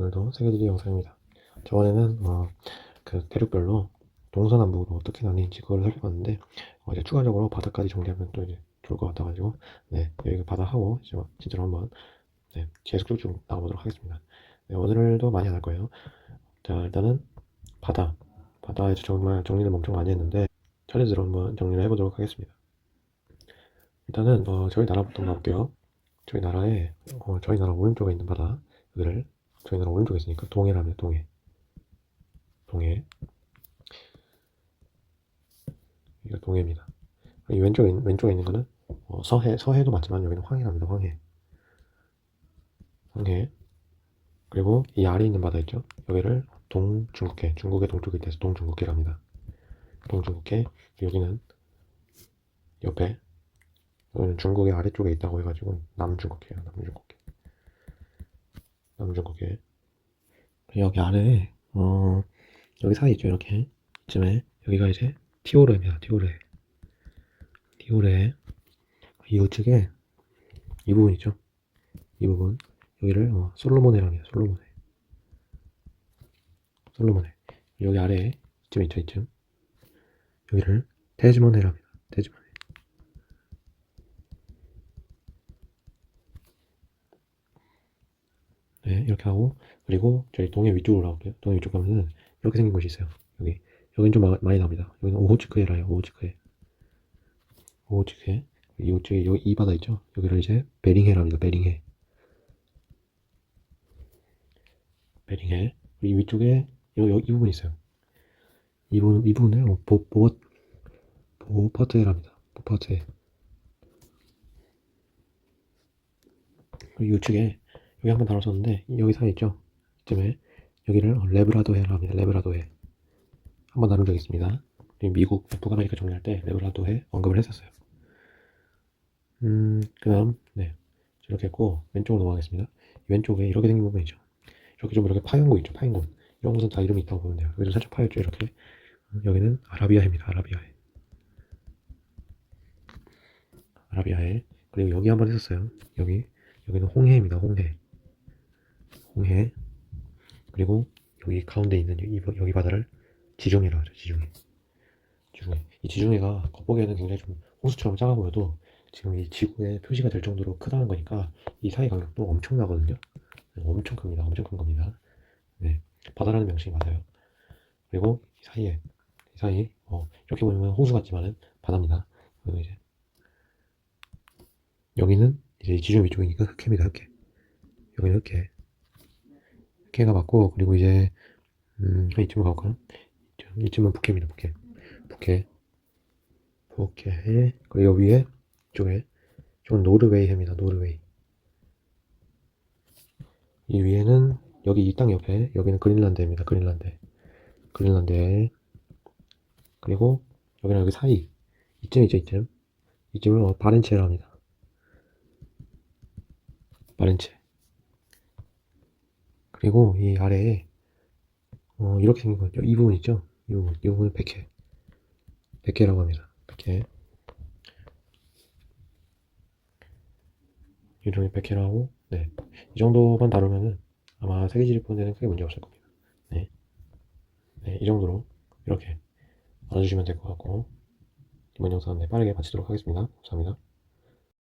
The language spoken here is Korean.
오늘도 세계지리 영상입니다. 저번에는 어, 그 대륙별로 동서남북으로 어떻게 나뉘는지 그걸 살펴봤는데 어, 이제 추가적으로 바다까지 정리하면 또 이제 좋을 것 같아가지고 네 여기 바다 하고 이제 진짜로 한번 네, 계속 쭉쭉 나가보도록 하겠습니다. 네, 오늘도 많이 안 할 거예요. 자 일단은 바다 바다에서 정말 정리를 엄청 많이 했는데 차례대로 한번 정리를 해보도록 하겠습니다. 일단은 어, 저희 나라부터 가볼게요. 저희 나라에 어, 저희 나라 오른쪽에 있는 바다 여기를 저희 나라 오른쪽에 있으니까 동해라면 동해 동해 이거 동해입니다. 이 왼쪽에 왼쪽에 있는 거는 어, 서해 서해도 맞지만 여기는 황해랍니다. 황해 황해 그리고 이 아래 있는 바다 있죠? 여기를 동중국해 중국의 동쪽에 있대서 동중국해랍니다. 동중국해 여기는 옆에 여기는 중국의 아래쪽에 있다고 해가지고 남중국해요. 남중국해. 남중국해. 여기 아래에 어 여기 사이 있죠 이렇게 이쯤에 여기가 이제 티오르입니다. 티오르. 티오르. 이 우측에 이 부분 있죠. 이 부분 여기를 어, 솔로몬해랍니다. 솔로몬해. 솔로몬해. 여기 아래에 이쯤 있죠 이쯤. 여기를 대즈몬해랍니다. 대즈몬해. 네, 이렇게 하고 그리고 저희 동해 위쪽으로 나올게요. 동해 위쪽 가면은 이렇게 생긴 곳이 있어요. 여기 여긴 좀 마- 많이 나옵니다. 여기는 오호츠크해라요. 오호츠크해. 오호츠크해. 이 우측에 여기 이 바다 있죠? 여기를 이제 베링해랍니다. 베링해. 베링해. 이 위쪽에 여, 여, 이 부분 있어요. 이 부분 이 부분을 뭐보보 보퍼트해랍니다. 보퍼트해. 그리고 이 우측에 여기 한번 다뤘었는데 여기 사이 있죠? 이쯤에 여기를 레브라도해라고 합니다. 레브라도해. 한번 다룬 적 있습니다. 미국 북아메리카 정리할 때 레브라도해 언급을 했었어요. 음, 그다음 네 이렇게 했고 왼쪽으로 넘어가겠습니다. 왼쪽에 이렇게 생긴 부분 있죠. 이렇게 좀 이렇게 파인 곳 있죠. 파인 곳. 이런 곳은 다 이름이 있다고 보면 돼요. 여기도 살짝 파였죠. 이렇게. 음, 여기는 아라비아해입니다. 아라비아해. 아라비아해. 그리고 여기 한번 했었어요. 여기 여기는 홍해입니다. 홍해. 홍해 그리고 여기 가운데 있는 이, 여기 바다를 지중해라고 하죠 지중해. 지중해. 이 지중해가 겉보기에는 굉장히 좀 홍수처럼 작아 보여도 지금 이 지구에 표시가 될 정도로 크다는 거니까 이 사이 간격도 엄청나거든요. 네, 엄청 큽니다. 엄청 큰 겁니다. 네 바다라는 명칭이 맞아요. 그리고 이 사이에 이 사이 어, 이렇게 보면 홍수 같지만은 바다입니다. 그리고 이제 여기는 이제 지중해 위쪽이니까 흑해입니다 흑해. 여기는 흑해 흑해가 맞고 그리고 이제 음 이쯤으로 가볼까요? 이쯤, 이쯤은 북해입니다 북해 북해 북해 그리고 여기 위에 이쪽에 이쪽은 노르웨이 해입니다 노르웨이. 이 위에는 여기 이 땅 옆에 여기는 그린란드입니다 그린란드. 그린란드 그리고 여기랑 여기 사이. 이쯤 있죠 이쯤. 이쯤을 어, 바렌체라 합니다. 바렌체 그리고 이 아래에 어, 이렇게 생긴 거죠. 이 부분 있죠? 이 부분, 이 부분을 백해. 백해라고 합니다. 백해. 이름이 백해라고, 네. 이 정도만 다루면은 아마 세계지리본에는 크게 문제 없을 겁니다. 네. 네, 이 정도로 이렇게 알아주시면 될 것 같고, 이번 영상은 네, 빠르게 마치도록 하겠습니다. 감사합니다.